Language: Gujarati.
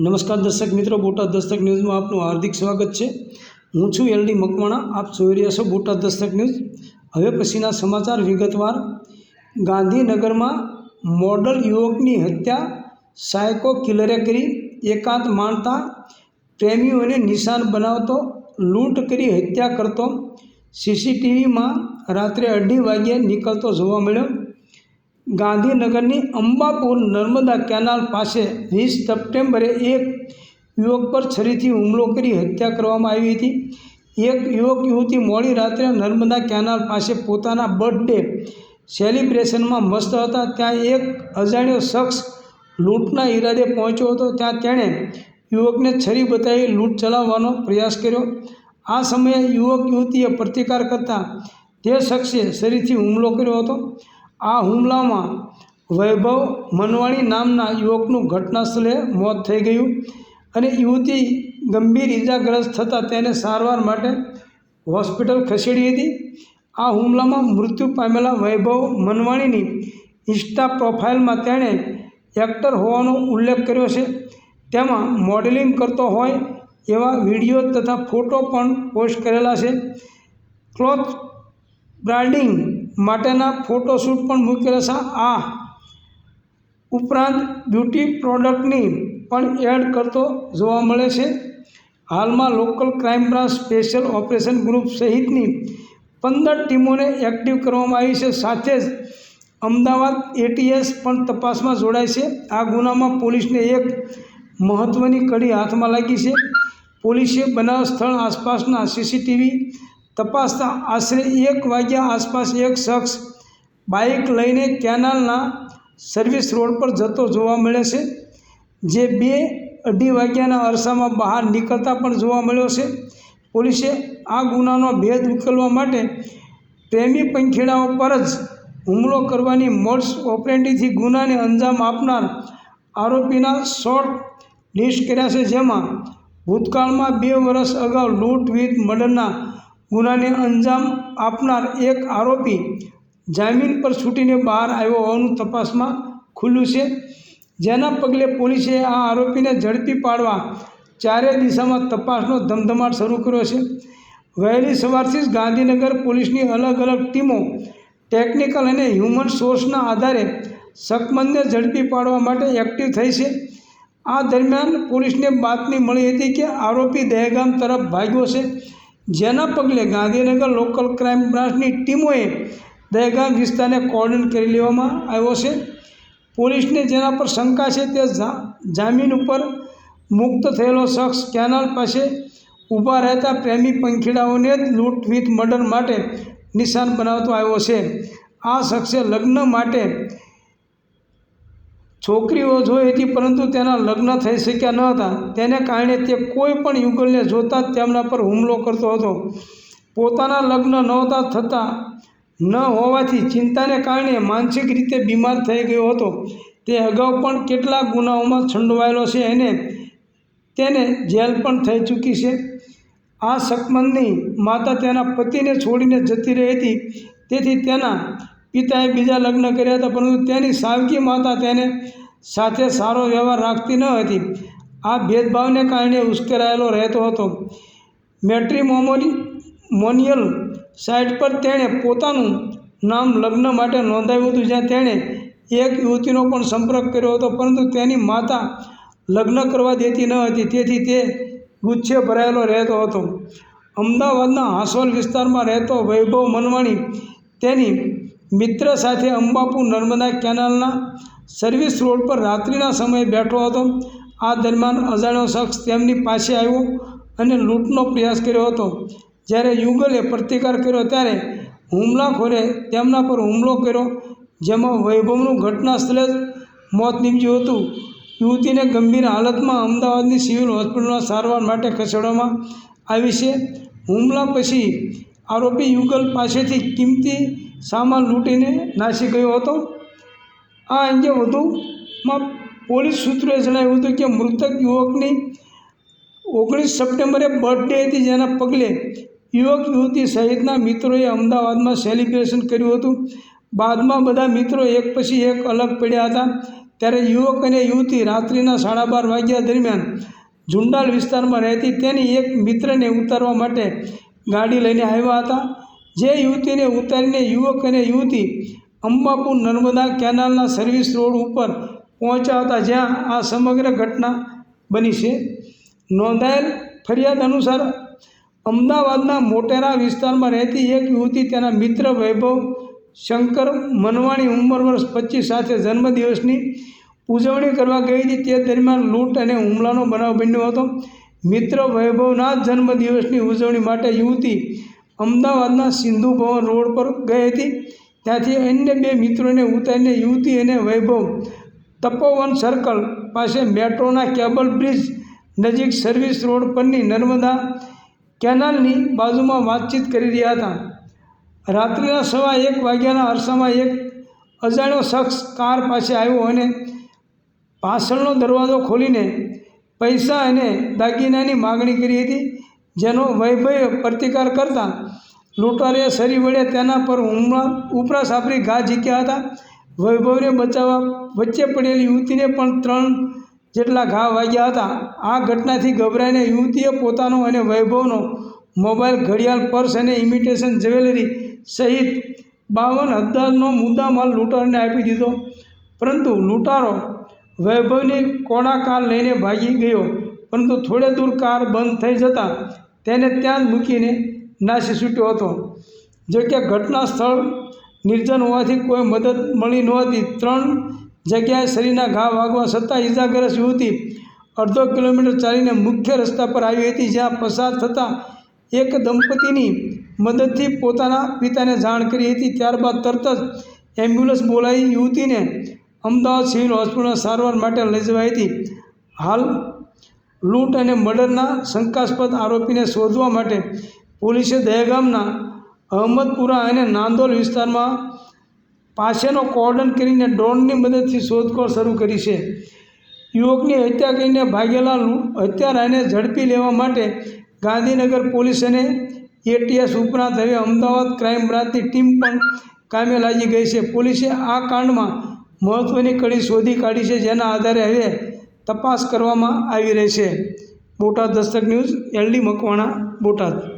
નમસ્કાર દર્શક મિત્રો, બોટાદ દસ્તક ન્યૂઝમાં આપનું હાર્દિક સ્વાગત છે. હું છું એલડી મકવાણા, આપ જોઈ રહ્યા છો બોટાદ દસ્તક ન્યૂઝ. હવે પછીના સમાચાર વિગતવાર. ગાંધીનગરમાં મોડલ યુવકની હત્યા, સાયકો કિલરે કરી, એકાંત માણતા, પ્રેમીઓને નિશાન બનાવતો, લૂંટ કરી હત્યા કરતો. સીસીટીવીમાં રાત્રે અઢી વાગ્યે નીકળતો જોવા મળ્યો. ગાંધીનગરની અંબાપુર નર્મદા કેનાલ પાસે વીસ સપ્ટેમ્બરે એક યુવક પર છરીથી હુમલો કરી હત્યા કરવામાં આવી હતી. એક યુવક યુવતી મોડી રાત્રે નર્મદા કેનાલ પાસે પોતાના બર્થડે સેલિબ્રેશનમાં મસ્ત હતા. ત્યાં એક અજાણ્યો શખ્સ લૂંટના ઈરાદે પહોંચ્યો હતો. ત્યાં તેણે યુવકને છરી બતાવી લૂંટ ચલાવવાનો પ્રયાસ કર્યો. આ સમયે યુવક યુવતીએ પ્રતિકાર કરતાં તે શખ્સે છરીથી હુમલો કર્યો હતો. આ હુમલામાં વૈભવ મનવાણી નામના યુવકનું ઘટના સ્થળે મોત થઈ ગયું અને યુવતી ગંભીર ઇજાગ્રસ્ત થતાં તેને સારવાર માટે હોસ્પિટલ ખસેડી હતી. આ હુમલામાં મૃત્યુ પામેલા વૈભવ મનવાણીની ઇન્સ્ટા પ્રોફાઇલમાં તેણે એક્ટર હોવાનો ઉલ્લેખ કર્યો છે. તેમાં મોડેલિંગ કરતો હોય એવા વીડિયો તથા ફોટો પણ પોસ્ટ કરેલા છે. ક્લોથ બ્રાન્ડિંગ માટેના ફોટોશૂટ પણ મૂકેલા છે. આ ઉપરાંત બ્યુટી પ્રોડક્ટની પણ એડ કરતો જોવા મળે છે. હાલમાં local crime branch special operation group સહિતની પંદર ટીમોને એક્ટિવ કરવામાં આવી છે. સાથે જ અમદાવાદ એટીએસ પણ તપાસમાં જોડાય છે. આ ગુનામાં પોલીસને એક મહત્ત્વની કડી હાથમાં લાગી છે. પોલીસે બનાવ સ્થળ આસપાસના સીસીટીવી તપાસતા આશરે એક વાગ્યા આસપાસ એક શખ્સ બાઇક લઈને કેનાલના સર્વિસ રોડ પર જતો જોવા મળે છે, જે બે અઢી વાગ્યાના અરસામાં બહાર નીકળતા પણ જોવા મળ્યો છે. પોલીસે આ ગુનાનો ભેદ ઉકેલવા માટે પ્રેમી પંખીડાઓ પર જ હુમલો કરવાની મોડ્સ ઓપરેન્ટીથી ગુનાને અંજામ આપનાર આરોપીના શોર્ટ લિસ્ટ કર્યા છે, જેમાં ભૂતકાળમાં બે વર્ષ અગાઉ લૂંટ વિથ મર્ડરના ગુનાને અંજામ આપનાર એક આરોપી જામીન પર છૂટીને બહાર આવ્યો હોવાનું તપાસમાં ખુલ્લું છે. જેના પગલે પોલીસે આ આરોપીને ઝડપી પાડવા ચારે દિશામાં તપાસનો ધમધમાટ શરૂ કર્યો છે. વહેલી સવારથી જ ગાંધીનગર પોલીસની અલગ અલગ ટીમો ટેકનિકલ અને હ્યુમન સોર્સના આધારે શકમંદને ઝડપી પાડવા માટે એક્ટિવ થઈ છે. આ દરમિયાન પોલીસને બાતમી મળી હતી કે આરોપી દહેગામ તરફ ભાગ્યો છે. જેના પગલે ગાંધીનગર લોકલ ક્રાઇમ બ્રાન્ચની ટીમોએ દહેગામ વિસ્તારને કોર્ડન કરી લેવામાં આવ્યો છે. પોલીસને જેના પર શંકા છે તે જામીન ઉપર મુક્ત થયેલો શખ્સ કેનાલ પાસે ઊભા રહેતા પ્રેમી પંખીડાઓને જ લૂંટ વિથ મર્ડર માટે નિશાન બનાવતો આવ્યો છે. આ શખ્સે લગ્ન માટે છોકરીઓ જોઈ હતી, પરંતુ તેના લગ્ન થઈ શક્યા ન હતા. તેને કારણે તે કોઈ પણ યુગલને જોતા જ તેમના પર હુમલો કરતો હતો. પોતાના લગ્ન નહોતા થતા ન હોવાથી ચિંતાને કારણે માનસિક રીતે બીમાર થઈ ગયો હતો. તે અગાઉ પણ કેટલા ગુનાઓમાં છંડવાયેલો છે અને તેને જેલ પણ થઈ ચૂકી છે. આ શકમંદની માતા તેના પતિને છોડીને જતી રહી હતી. તેથી તેના પિતાએ બીજા લગ્ન કર્યા હતા, પરંતુ તેની સાવકી માતા તેને સાથે સારો વ્યવહાર રાખતી ન હતી. આ ભેદભાવને કારણે ઉશ્કેરાયેલો રહેતો હતો. મેટ્રીમોમોની મોનિયલ સાઇટ પર તેણે પોતાનું નામ લગ્ન માટે નોંધાવ્યું હતું, જ્યાં તેણે એક યુવતીનો પણ સંપર્ક કર્યો હતો, પરંતુ તેની માતા લગ્ન કરવા દેતી ન હતી. તેથી તે ગુચ્છે ભરાયેલો રહેતો હતો. અમદાવાદના હાંસોલ વિસ્તારમાં રહેતો વૈભવ મનવાણી તેની મિત્ર સાથે અંબાપુર નર્મદા કેનાલના સર્વિસ રોડ પર રાત્રિના સમયે બેઠો હતો. આ દરમિયાન અજાણ્યો શખ્સ તેમની પાસે આવ્યો અને લૂંટનો પ્રયાસ કર્યો હતો. જ્યારે યુગલે પ્રતિકાર કર્યો ત્યારે હુમલાખોરે તેમના પર હુમલો કર્યો, જેમાં વૈભવનું ઘટના સ્થળે જ મોત નીપજ્યું હતું. યુવતીને ગંભીર હાલતમાં અમદાવાદની સિવિલ હોસ્પિટલમાં સારવાર માટે ખસેડવામાં આવી છે. હુમલા પછી આરોપી યુગલ પાસેથી કિંમતી સામાન લૂંટીને નાસી ગયો હતો. આ અંગે વધુમાં પોલીસ સૂત્રોએ જણાવ્યું હતું કે મૃતક યુવકની ઓગણીસ સપ્ટેમ્બરે બર્થડે હતી જેના પગલે યુવક યુવતી સહિતના મિત્રોએ અમદાવાદમાં સેલિબ્રેશન કર્યું હતું. બાદમાં બધા મિત્રો એક પછી એક અલગ પડ્યા હતા. ત્યારે યુવક અને યુવતી રાત્રિના સાડા બાર વાગ્યા દરમિયાન ઝુંડાલ વિસ્તારમાં રહેતી તેની એક મિત્રને ઉતારવા માટે ગાડી લઈને આવ્યા હતા. જે યુવતીને ઉતારીને યુવક અને યુવતી અંબાપુર નર્મદા કેનાલના સર્વિસ રોડ ઉપર પહોંચ્યા હતા, જ્યાં આ સમગ્ર ઘટના બની છે. નોંધાયેલ ફરિયાદ અનુસાર અમદાવાદના મોટેરા વિસ્તારમાં રહેતી એક યુવતી તેના મિત્ર વૈભવ શંકર મનવાણી ઉંમર વર્ષ પચીસ સાથે જન્મદિવસની ઉજવણી કરવા ગઈ હતી. તે દરમિયાન લૂંટ અને હુમલાનો બનાવ બન્યો હતો. મિત્ર વૈભવના જન્મદિવસની ઉજવણી માટે યુવતી અમદાવાદના સિંધુ ભવન રોડ પર ગઈ હતી. ત્યાંથી અન્ય બે મિત્રોને ઉતારીને યુવતી અને વૈભવ તપોવન સર્કલ પાસે મેટ્રોના કેબલ બ્રિજ નજીક સર્વિસ રોડ પરની નર્મદા કેનાલની બાજુમાં વાતચીત કરી રહ્યા હતા. રાત્રિના સવા એક વાગ્યાના અરસામાં એક અજાણ્યો શખ્સ કાર પાસે આવ્યો અને પાછળનો દરવાજો ખોલીને પૈસા અને દાગીનાની માગણી કરી હતી. જેનો વૈભવે પ્રતિકાર કરતા લૂંટારીએ સરી વડે તેના પર હુમલા ઉપરા સાપરી ઘા ઝીક્યા હતા. વૈભવને બચાવવા વચ્ચે પડેલી યુવતીને પણ ત્રણ જેટલા ઘા વાગ્યા હતા. આ ઘટનાથી ગભરાઈને યુવતીએ પોતાનો અને વૈભવનો મોબાઈલ ઘડિયાળ, પર્સ અને ઇમિટેશન જ્વેલરી સહિત બાવન હજારનો મુદ્દામાલ લૂંટારને આપી દીધો. પરંતુ લૂંટારો વૈભવની કોડા કાર લઈને ભાગી ગયો. પરંતુ થોડે દૂર કાર બંધ થઈ જતાં તેને ત્યાં જ મૂકીને નાસી છૂટ્યો હતો. જો કે ઘટના સ્થળ નિર્જન હોવાથી કોઈ મદદ મળી નહોતી. ત્રણ જગ્યાએ શરીરના ઘા વાગવા છતાં ઇજાગ્રસ્ત યુવતી અડધો કિલોમીટર ચાલીને મુખ્ય રસ્તા પર આવી હતી, જ્યાં પસાર થતાં એક દંપતીની મદદથી પોતાના પિતાને જાણ કરી હતી. ત્યારબાદ તરત જ એમ્બ્યુલન્સ બોલાવી યુવતીને અમદાવાદ સિવિલ હોસ્પિટલમાં સારવાર માટે લઈ જવાઈ હતી. હાલ લૂંટ અને મર્ડરના શંકાસ્પદ આરોપીને શોધવા માટે પોલીસે દહેગામના અહમદપુરા અને નાંદોલ વિસ્તારમાં પાસેનો કોર્ડન કરીને ડ્રોનની મદદથી શોધખોળ શરૂ કરી છે. યુવકની હત્યા કરીને ભાગેલા હત્યારાને ઝડપી લેવા માટે ગાંધીનગર પોલીસ અને એટીએસ ઉપરાંત હવે અમદાવાદ ક્રાઇમ બ્રાન્ચની ટીમ પણ કામે લાગી ગઈ છે. પોલીસે આ કાંડમાં મહત્ત્વની કડી શોધી કાઢી છે, જેના આધારે હવે તપાસ કરવામાં આવી રહી છે. Botad Dastak news L D Makwana Botad.